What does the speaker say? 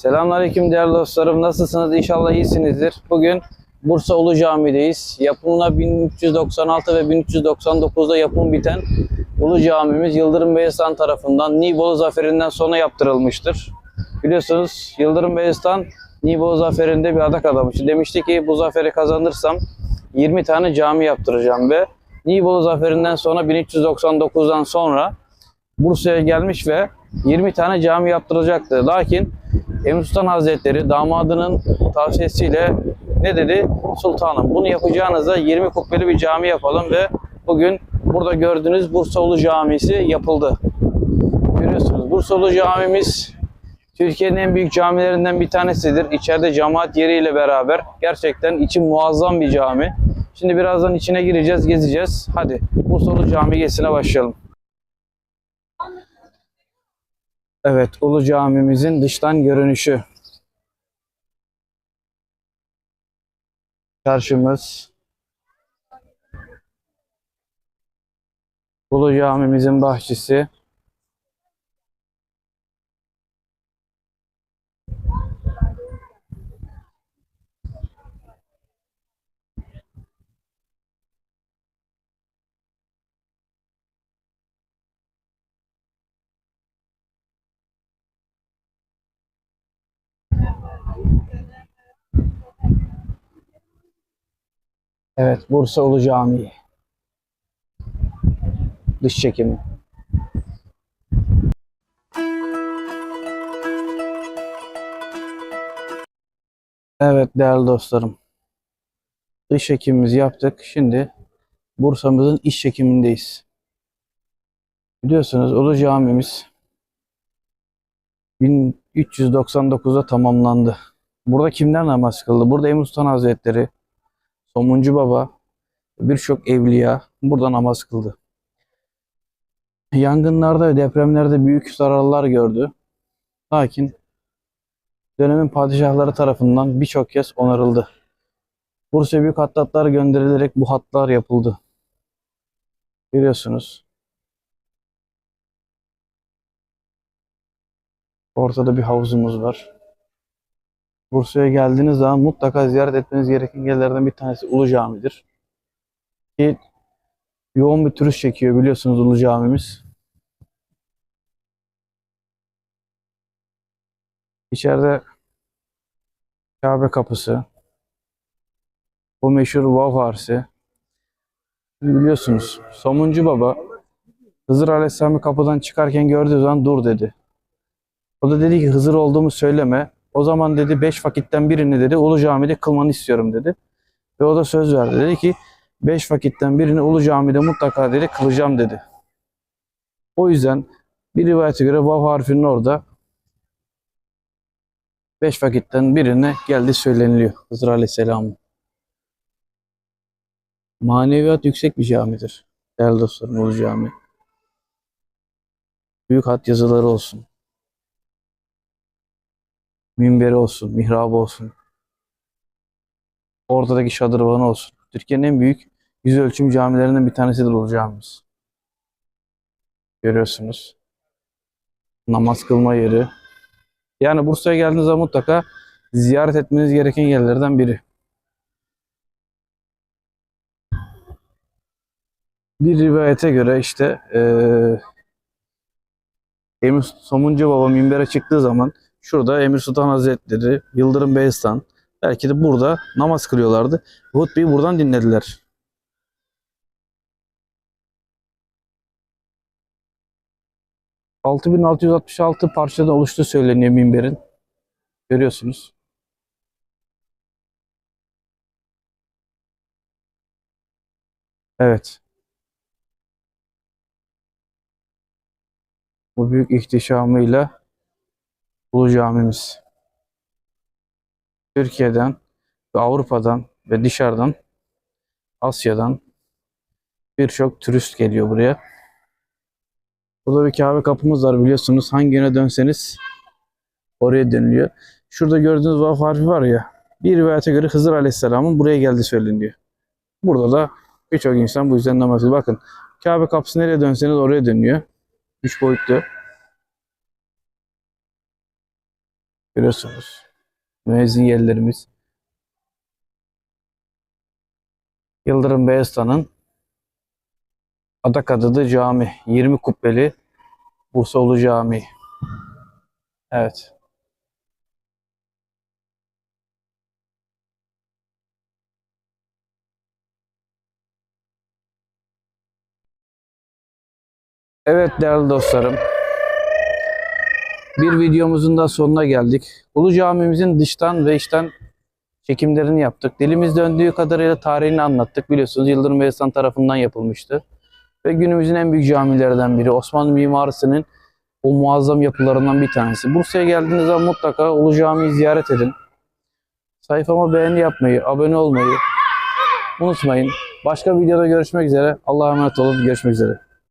Selamünaleyküm değerli dostlarım. Nasılsınız? İnşallah iyisinizdir. Bugün Bursa Ulu Cami'deyiz. Yapımına 1396 ve 1399'da yapım biten Ulu Camimiz Yıldırım Beyazıt'tan tarafından Nibolu Zaferi'nden sonra yaptırılmıştır. Biliyorsunuz Yıldırım Beyazıt'tan Nibolu Zaferi'nde bir adak adamıştı. Demişti ki bu zaferi kazanırsam 20 tane cami yaptıracağım ve Nibolu Zaferi'nden sonra 1399'dan sonra Bursa'ya gelmiş ve 20 tane cami yaptıracaktı. Lakin Emir Sultan Hazretleri damadının tavsiyesiyle ne dedi? Sultanım bunu yapacağınıza 20 kubbeli bir cami yapalım ve bugün burada gördüğünüz Bursa Ulu Camisi yapıldı. Görüyorsunuz Bursa Camimiz Türkiye'nin en büyük camilerinden bir tanesidir. İçeride cemaat yeriyle beraber gerçekten içi muazzam bir cami. Şimdi birazdan içine gireceğiz, gezeceğiz. Hadi Bursa Ulu Cami gezisine başlayalım. Evet, Ulu Camimizin dıştan görünüşü. Çarşımız. Ulu Camimizin bahçesi. Evet, Bursa Ulu Camii. Dış çekimi. Evet değerli dostlarım. Dış çekimimizi yaptık. Şimdi Bursa'mızın iç çekimindeyiz. Biliyorsunuz Ulu Camimiz 1399'da tamamlandı. Burada kimler namaz kıldı? Burada Emir Sultan Hazretleri, Somuncu Baba, birçok evliya burada namaz kıldı. Yangınlarda ve depremlerde büyük zararlar gördü. Lakin dönemin padişahları tarafından birçok kez onarıldı. Bursa'ya büyük hattatlar gönderilerek bu hatlar yapıldı. Görüyorsunuz. Ortada bir havuzumuz var. Bursa'ya geldiğiniz zaman mutlaka ziyaret etmeniz gereken yerlerden bir tanesi Ulu Cami'dir. Ki yoğun bir turist çekiyor biliyorsunuz Ulu Camimiz. İçeride Kabe kapısı, bu meşhur Vav Harsi. Biliyorsunuz Somuncu Baba Hızır Aleyhisselam'ı kapıdan çıkarken gördüğü zaman dur dedi. O da dedi ki Hızır olduğumu söyleme. O zaman dedi beş vakitten birini dedi Ulu Cami'de kılmanı istiyorum dedi. Ve o da söz verdi. Dedi ki beş vakitten birini Ulu Cami'de mutlaka dedi kılacağım dedi. O yüzden bir rivayete göre Vav harfinin orada beş vakitten birine geldi söyleniliyor Hızır Aleyhisselam'ın. Maneviyat yüksek bir camidir. Değerli dostlarım Ulu Cami. Büyük hat yazıları olsun minberi olsun, mihrabı olsun. Ortadaki şadırvanı olsun. Türkiye'nin en büyük yüz ölçüm camilerinden bir tanesidir Ulu Camimiz. Görüyorsunuz. Namaz kılma yeri. Yani Bursa'ya geldiğiniz zaman mutlaka ziyaret etmeniz gereken yerlerden biri. Bir rivayete göre işte eee Emir Somuncu Baba minbere çıktığı zaman Şurada Emir Sultan Hazretleri, Yıldırım Beyazıt'tan belki de burada namaz kılıyorlardı. Hutbeyi buradan dinlediler. ...6666 parçadan oluştuğu söyleniyor minberin. Görüyorsunuz. Evet. Bu büyük ihtişamıyla Ulu Camimiz. Türkiye'den ve Avrupa'dan ve dışarıdan Asya'dan birçok turist geliyor buraya. Burada bir Kabe kapımız var biliyorsunuz. Hangi yöne dönseniz oraya dönülüyor. Şurada gördüğünüz vav harfi var ya. Bir rivayete göre Hızır Aleyhisselam'ın buraya geldiği söyleniyor. Burada da birçok insan bu yüzden namaz. Bakın Kabe kapısı nereye dönseniz oraya dönüyor. Üç boyutlu. Görüyorsunuz. Müezzin yerlerimiz. Yıldırım Beyazıt'ın Adakadıdı Cami. 20 kubbeli Bursa Ulu Camii. Evet. Evet değerli dostlarım. Bir videomuzun da sonuna geldik. Ulu Camimizin dıştan ve içten çekimlerini yaptık. Dilimiz döndüğü kadarıyla tarihini anlattık. Biliyorsunuz Yıldırım Beyazıt tarafından yapılmıştı. Ve günümüzün en büyük camilerinden biri. Osmanlı mimarisinin o muazzam yapılarından bir tanesi. Bursa'ya geldiğiniz zaman mutlaka Ulu Cami'yi ziyaret edin. Sayfama beğeni yapmayı, abone olmayı unutmayın. Başka videoda görüşmek üzere. Allah'a emanet olun. Görüşmek üzere.